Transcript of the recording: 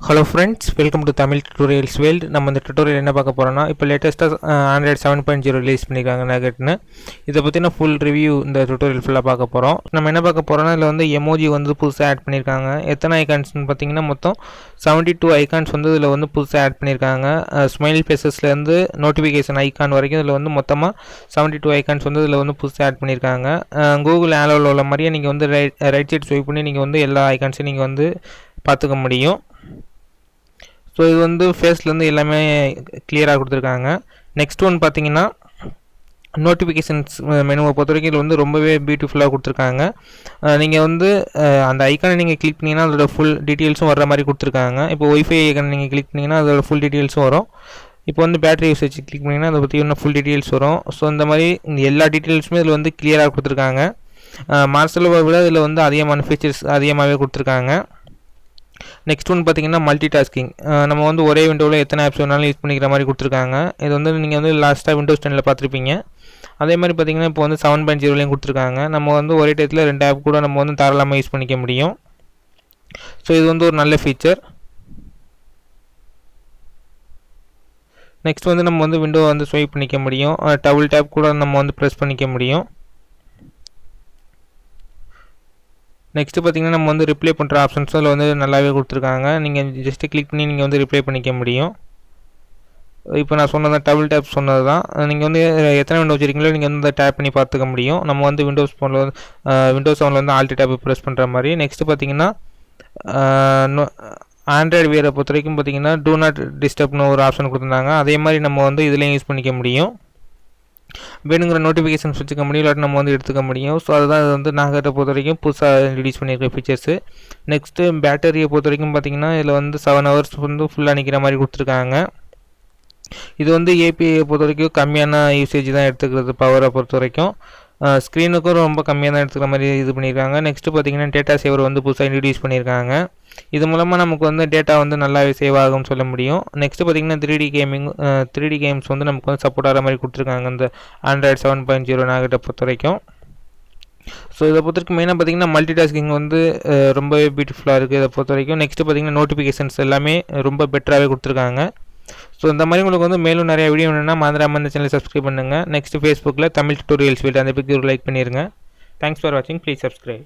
Hello friends welcome to Tamil tutorials world நம்ம இந்த tutorial என்ன பார்க்க போகிறோம்னா இப்போ லேட்டஸ்ட்டாக Android seven point zero release பண்ணியிருக்காங்க நகட்னு இதை பற்றின ஃபுல் ரிவ்யூ இந்த டுட்டோரியல் ஃபுல்லாக பார்க்க போகிறோம் நம்ம என்ன பார்க்க போகிறோம்னா இதில் வந்து எமோஜி வந்து புதுசாக ஆட் பண்ணியிருக்காங்க எத்தனை ஐகான்ஸ்னு பார்த்தீங்கன்னா மொத்தம் செவன்ட்டி டூ ஐகான்ஸ் வந்து இதில் வந்து புதுசாக ஆட் பண்ணியிருக்காங்க ஸ்மைல் ஃபேஸஸ்லேருந்து நோட்டிஃபிகேஷன் ஐக்கான் வரைக்கும் இதில் வந்து மொத்தமாக செவன்ட்டி டூ ஐகான்ஸ் வந்து இதில் வந்து புதுசாக ஆட் பண்ணியிருக்காங்க கூகுள் ஆலோவில் உள்ள மாதிரியே நீங்கள் வந்து ரைட் ரைட் சைட் ஸ்வைப் பண்ணி நீங்கள் வந்து எல்லா ஐகான்ஸையும் நீங்கள் வந்து பார்த்துக்க முடியும். ஸோ இது வந்து ஃபேஸ்லேருந்து எல்லாமே கிளியராக கொடுத்துருக்காங்க. நெக்ஸ்ட் ஒன் பார்த்தீங்கன்னா நோட்டிஃபிகேஷன்ஸ் மெனுவை பொறுத்த வரைக்கும் இதில் வந்து ரொம்பவே பியூட்டிஃபுல்லாக கொடுத்துருக்காங்க. நீங்கள் வந்து அந்த ஐக்கானை நீங்கள் கிளிக் பண்ணிங்கன்னா அதோட ஃபுல் டீட்டெயில்ஸும் வர மாதிரி கொடுத்துருக்காங்க. இப்போ ஒய்ஃபை ஐக்கானை நீங்கள் கிளிக் பண்ணிங்கன்னா அதோட ஃபுல் டீட்டெயில்ஸும் வரும். இப்போ வந்து பேட்டரி யூசேஜ் கிளிக் பண்ணிங்கன்னா அதை பற்றி இன்னும் ஃபுல் டீட்டெயில்ஸ் வரும். ஸோ இந்த மாதிரி எல்லா டீட்டெயில்ஸுமே இதில் வந்து கிளியராக கொடுத்துருக்காங்க. மார்சலோவை விட இதில் வந்து அதிகமான ஃபீச்சர்ஸ் அதிகமாகவே கொடுத்துருக்காங்க. நெக்ஸ்ட் ஒன் பார்த்தீங்கன்னா மல்டி டாஸ்கிங் நம்ம வந்து ஒரே விண்டோவில் எத்தனை ஆப்ஸ் வேணாலும் யூஸ் பண்ணிக்கிற மாதிரி கொடுத்துருக்காங்க. இது வந்து நீங்கள் வந்து லாஸ்ட்டாக விண்டோஸ் டெனில் பார்த்துருப்பீங்க. அதே மாதிரி பார்த்தீங்கன்னா இப்போ வந்து செவன் பாயிண்ட் ஜீரோலையும் கொடுத்துருக்காங்க. நம்ம வந்து ஒரே டயத்தில் ரெண்டு ஆப் கூட நம்ம வந்து தாராளமாக யூஸ் பண்ணிக்க முடியும். ஸோ இது வந்து ஒரு நல்ல ஃபீச்சர் நெக்ஸ்ட் வந்து நம்ம வந்து விண்டோ வந்து ஸ்வைப் பண்ணிக்க முடியும். டபுள் டேப் கூட நம்ம வந்து ப்ரெஸ் பண்ணிக்க முடியும். நெக்ஸ்ட்டு பார்த்தீங்கன்னா நம்ம வந்து ரிப்ளை பண்ணுற ஆப்ஷன்ஸும் அதில் வந்து நல்லாவே கொடுத்துருக்காங்க. நீங்கள் ஜஸ்ட்டு கிளிக் பண்ணி நீங்கள் வந்து ரிப்ளை பண்ணிக்க முடியும். இப்போ நான் சொன்னது டபுள் டேப் சொன்னது தான். நீங்கள் வந்து எத்தனை விண்டோ வச்சிருக்கீங்களோ நீங்கள் வந்து டேப் பண்ணி பார்த்துக்க முடியும். நம்ம வந்து விண்டோஸ் ஃபோனில் வந்து விண்டோஸ் ஃபோனில் வந்து ஆல்டி டேப் ப்ரெஸ் பண்ணுற மாதிரி. நெக்ஸ்ட்டு பார்த்தீங்கன்னா ஆண்ட்ராய்டு வியரை பொறுத்த வரைக்கும் பார்த்தீங்கன்னா டூ நாட் டிஸ்டர்ப்னு ஒரு ஆப்ஷன் கொடுத்துருந்தாங்க. அதே மாதிரி நம்ம வந்து இதுலேயும் யூஸ் பண்ணிக்க முடியும். வேணுங்கிற நோட்டிஃபிகேஷன்ஸ் வச்சுக்க முடியும் இல்லாட்டி நம்ம வந்து எடுத்துக்க முடியும். ஸோ அதுதான் இது வந்து நாகரை பொறுத்த வரைக்கும் புதுசாக ரிலீஸ் பண்ணியிருக்க ஃபீச்சர்ஸு நெக்ஸ்ட்டு பேட்டரியை பொறுத்த வரைக்கும் பார்த்தீங்கன்னா இதில் வந்து செவன் ஹவர்ஸ் வந்து ஃபுல்லாக நிற்கிற மாதிரி கொடுத்துருக்காங்க. இது வந்து ஏபிஐ பொறுத்த வரைக்கும் கம்மியான யூசேஜ் தான் எடுத்துக்கிறது பவரை பொறுத்த வரைக்கும் ஸ்க்ரீனுக்கும் ரொம்ப கம்மியாக தான் எடுத்துக்கிற மாதிரி இது பண்ணியிருக்காங்க. நெக்ஸ்ட்டு பார்த்தீங்கன்னா டேட்டா சேவர் வந்து புதுசாக இன்ட்ரடியூஸ் பண்ணியிருக்காங்க. இது மூலமாக நமக்கு வந்து டேட்டா வந்து நல்லாவே சேவ் ஆகும்னு சொல்ல முடியும். நெக்ஸ்ட்டு பார்த்தீங்கன்னா three D gaming three D games வந்து நமக்கு வந்து சப்போர்ட் ஆகிற மாதிரி கொடுத்துருக்காங்க. இந்த ஆண்ட்ராய்டு செவன் பாயிண்ட் ஜீரோ நாகிட்ட பொறுத்த வரைக்கும். ஸோ இதை பொறுத்த வரைக்கும் மெயினாக பார்த்தீங்கன்னா மல்டி டாஸ்கிங் வந்து ரொம்பவே பியூட்டிஃபுல்லாக இருக்குது இதை பொறுத்த வரைக்கும் நெக்ஸ்ட்டு பார்த்தீங்கன்னா நோட்டிஃபிகேஷன்ஸ் எல்லாமே ரொம்ப பெட்டராகவே கொடுத்துருக்காங்க. ஸோ இந்த மாதிரி உங்களுக்கு வந்து மேலும் நிறைய வீடியோ வேணும்னா மறந்துடாம இந்த சேனல் சப்ஸ்கிரைப் பண்ணுங்கள் நெக்ஸ்ட் ஃபேஸ்புக்கில் தமிழ் டுட்டோரியல்ஸ் வீட்டு அந்த பிக்கு ஒரு லைக் பண்ணிடுங்க தேங்க்ஸ் ஃபார் வாட்சிங் ப்ளீஸ் சப்ஸ்கிரைப்